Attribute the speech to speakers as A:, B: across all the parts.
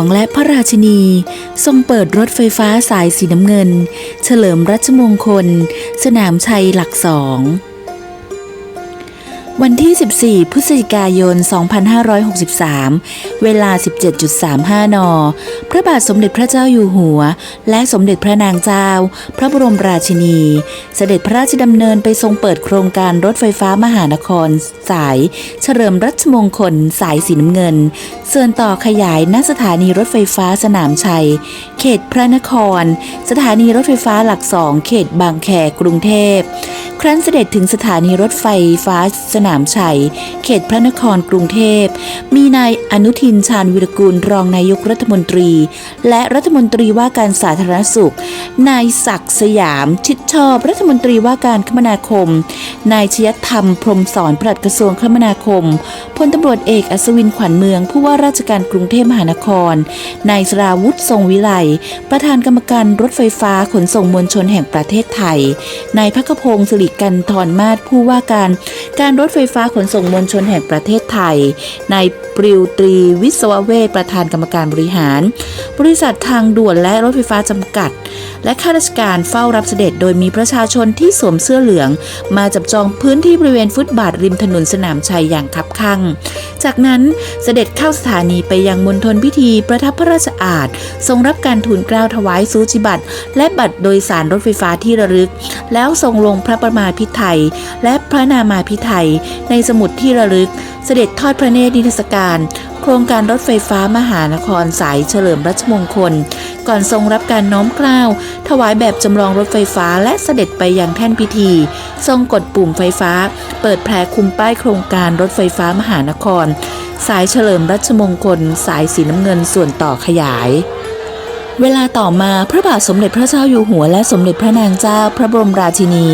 A: วงและพระราชินี ทรงเปิดรถไฟฟ้าสายสีน้ำเงิน เฉลิมรัชมงคล สนามชัยหลักสอง วันที่ 14 พฤศจิกายน 2563 เวลา 17.35 น พระบาทสมเด็จพระเจ้าอยู่หัว และสมเด็จพระนางเจ้า พระบรมราชินี เสด็จพระราชดำเนินไปทรงเปิดโครงการรถไฟฟ้ามหานคร สาย เฉลิมรัชมงคล สายสีน้ำเงิน เส่วนต่อขยายณสถานีรถไฟฟ้าสนามชัย เขตพระนคร สถานีรถไฟฟ้าหลักสอง เขตบางแคกรุงเทพ ครั้นเสด็จถึงสถานีรถไฟฟ้าสนามชัย เขตพระนครกรุงเทพ มีนายอนุทินชาญวิรกูลรองนายกรัฐมนตรี และรัฐมนตรีว่าการสาธารณสุข นายศักดิ์สยาม ชิดชอบรัฐมนตรีว่าการคมนาคม นายชยธรรม พรมสอนปลัดกระทรวงคมนาคมพลตำรวจเอกอัศวินขวัญเมืองผู้ว่าราชการกรุงเทพมหานคร นายสราวุฒิทรงวิไลประธานกรรมการรถไฟฟ้าขนส่งมวลชนแห่งประเทศไทย นายพักพงศ์สิริกันทรมาศผู้ว่าการการรถไฟฟ้าขนส่งมวลชนแห่งประเทศไทย นายปริวตรีวิศวเวประธานกรรมการบริหาร บริษัททางด่วนและรถไฟฟ้าจำกัดและข้าราชการเฝ้ารับเสด็จโดยมีประชาชนที่สวมเสื้อเหลือง มาจับจองพื้นที่บริเวณฟุตบาทริมถนนสนามชัยอย่างคับคั่ง จากนั้นเสด็จเข้าสถานีไปยังมณฑลพิธีประทับพระราชอาณทรงรับการทูลเกล้าถวายสูจิบัตรและบัตรโดยสารรถไฟฟ้าที่ระลึก แล้วทรงลงพระประมาพิไทยและพระนามาพิไทยในสมุดที่ระลึก เสด็จทอดพระเนตรนิทรรศการ โครงการรถไฟฟ้ามหานครสายเฉลิมรัชมงคล ก่อนทรงรับการน้อมเกล้าถวายแบบจำลองรถไฟฟ้าและเสด็จไปยังแท่นพิธี ทรงกดปุ่มไฟฟ้า เปิดแผลคุมป้ายโครงการรถไฟฟ้ามหานคร สายเฉลิมรัชมงคล สายสีน้ำเงินส่วนต่อขยายเวลาต่อมาพระบาทสมเด็จพระเจ้าอยู่หัวและสมเด็จพระนางเจ้าพระบรมราชินี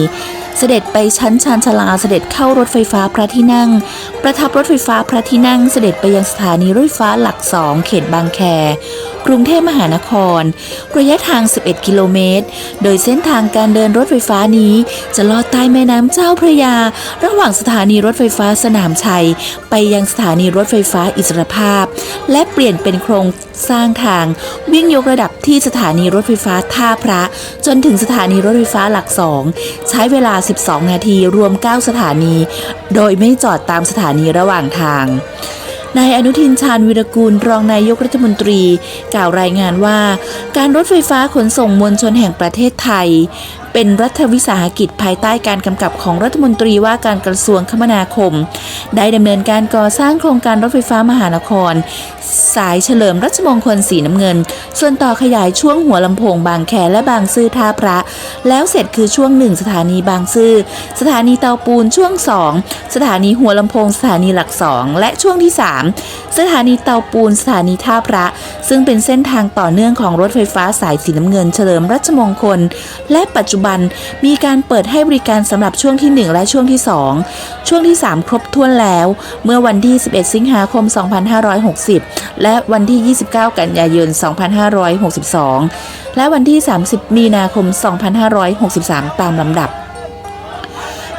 A: เสด็จไปชั้นชานชาลาเสด็จเข้ารถไฟฟ้าพระที่นั่ง ประทับรถไฟฟ้าพระที่นั่งเสด็จไปยังสถานีรถไฟฟ้าหลักสองเขตบางแค กรุงเทพมหานคร ระยะทาง 11 กิโลเมตร โดยเส้นทางการเดินรถไฟฟ้านี้ จะลอดใต้แม่น้ำเจ้าพระยา ระหว่างสถานีรถไฟฟ้าสนามชัย ไปยังสถานีรถไฟฟ้าอิสรภาพ และเปลี่ยนเป็นโครงสร้างทาง วิ่งยกระดับที่สถานีรถไฟฟ้าท่าพระ จนถึงสถานีรถไฟฟ้าหลักสองใช้เวลา12 นาทีรวม 9 สถานี โดยไม่จอดตามสถานีระหว่างทาง นายอนุทินชาญวิรกูลรองนายกรัฐมนตรี กล่าวรายงานว่า การรถไฟฟ้าขนส่งมวลชนแห่งประเทศไทย เป็นรัฐวิสาหกิจภายใต้การกำกับของรัฐมนตรีว่าการกระทรวงคมนาคม ได้ดำเนินการก่อสร้างโครงการรถไฟฟ้ามหานคร สายเฉลิมรัชมงคลสีน้ำเงิน ส่วนต่อขยายช่วงหัวลำโพงบางแคและบางซื่อท่าพระ แล้วเสร็จคือช่วงหนึ่งสถานีบางซื่อสถานีเตาปูนช่วง2สถานีหัวลำโพงสถานีหลัก2และช่วงที่ 3 สถานีเตาปูนสถานีท่าพระ ซึ่งเป็นเส้นทางต่อเนื่องของรถไฟฟ้าสายสีน้ำเงินเฉลิมรัชมงคล และปัจจุบันมีการเปิดให้บริการสำหรับช่วงที่ 1 และช่วงที่ 2 ช่วงที่ 3 ครบถ้วนแล้ว เมื่อวันที่ 11 สิงหาคม 2560 และวันที่ 29 กันยายน 2562 และวันที่ 30 มีนาคม 2563 ตามลำดับ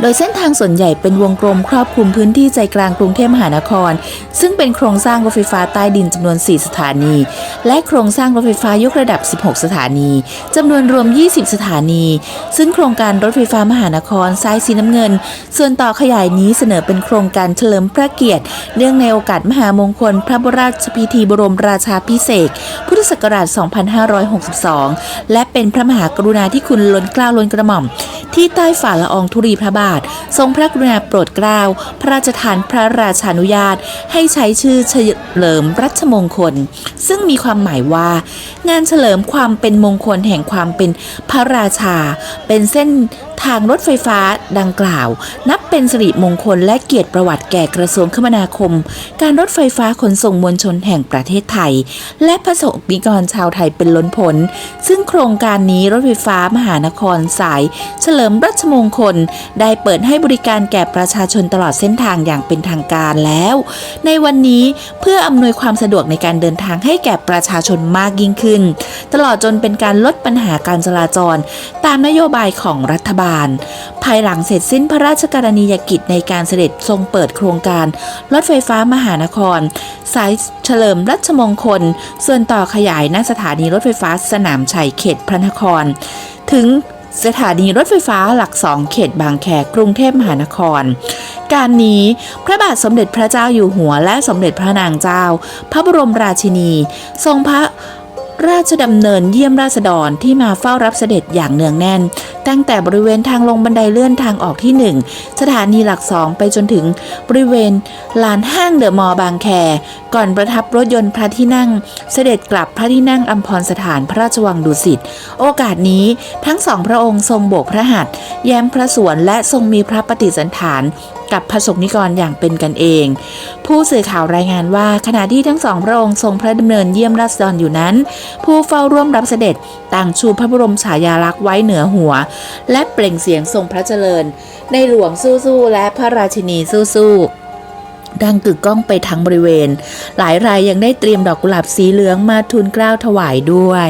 A: โดยเส้นทางส่วนใหญ่เป็นวงกลมครอบคลุมพื้นที่ใจกลางกรุงเทพมหานคร ซึ่งเป็นโครงสร้างรถไฟฟ้าใต้ดินจำนวน 4 สถานี และโครงสร้างรถไฟฟ้ายกระดับ 16 สถานีจำนวนรวม 20 สถานี ซึ่งโครงการรถไฟฟ้ามหานครสายสีน้ำเงิน ส่วนต่อขยายนี้เสนอเป็นโครงการเฉลิมพระเกียรติ เนื่องในโอกาสมหามงคล พระบรมราชพิธีบรมราชาพิเศษพุทธศักราช 2562 และเป็นพระมหากรุณาธิคุณล้นเกล้าล้นกระหม่อม ที่ใต้ฝ่าละอองธุรีพระบาททรงพระกรุณาโปรดเกล้าพระราชทานพระราชานุญาต ให้ใช้ชื่อเฉลิมรัชมงคล ซึ่งมีความหมายว่า งานเฉลิมความเป็นมงคลแห่งความเป็นพระราชา เป็นเส้นทางรถไฟฟ้าดังกล่าวนับ เป็นสิริมงคลและเกียรติประวัติแก่กระทรวงคมนาคม การรถไฟฟ้าขนส่งมวลชนแห่งประเทศไทย และประสบนิกรชาวไทยเป็นล้นพ้นซึ่งโครงการนี้รถไฟฟ้ามหานครสาย เฉลิมรัชมงคล ได้เปิดให้บริการแก่ประชาชนตลอดเส้นทางอย่างเป็นทางการแล้ว ในวันนี้เพื่ออำนวยความสะดวกในการเดินทางให้แก่ประชาชนมากยิ่งขึ้น ตลอดจนเป็นการลดปัญหาการจราจร ตามนโยบายของรัฐบาล ภายหลังเสร็จสิ้นพระราชกรณียกิจในการเสด็จทรงเปิดโครงการรถไฟฟ้ามหานคร สายเฉลิมรัชมงคล ส่วนต่อขยายณสถานีรถไฟฟ้าสนามชัยเขตพระนคร ถึงสถานีรถไฟฟ้าหลักสองเขตบางแคกรุงเทพมหานคร การนี้พระบาทสมเด็จพระเจ้าอยู่หัวและสมเด็จพระนางเจ้า พระบรมราชินี ทรงพระ ราชดำเนินเยี่ยมราษฎรที่มาเฝ้ารับเสด็จอย่างเนืองแน่น ตั้งแต่บริเวณทางลงบันไดเลื่อนทางออกที่ 1 สถานีหลักสองไปจนถึงบริเวณลานห้างเดอะมอลล์บางแค ก่อนประทับรถยนต์พระที่นั่ง เสด็จกลับพระที่นั่งอัมพรสถานพระราชวังดุสิต โอกาสนี้ทั้งสองพระองค์ทรงโบกพระหัตถ์แย้มพระสวนและทรงมีพระปฏิสันฐาน กับพระสงฆ์นิกรอย่างเป็นกันเอง ผู้สื่อข่าวรายงานว่าขณะที่ทั้งสองพระองค์ทรงพระดำเนินเยี่ยมราษฎรอยู่นั้น ผู้เฝ้าร่วมรับเสด็จต่างชูพระบรมฉายาลักษณ์ไว้เหนือหัว และเปล่งเสียงทรงพระเจริญ ในหลวงสู้ๆและพระราชินีสู้ๆดังกึกก้องไปทั้งบริเวณ หลายรายยังได้เตรียมดอกกุหลาบสีเหลืองมาทูลเกล้าถวายด้วย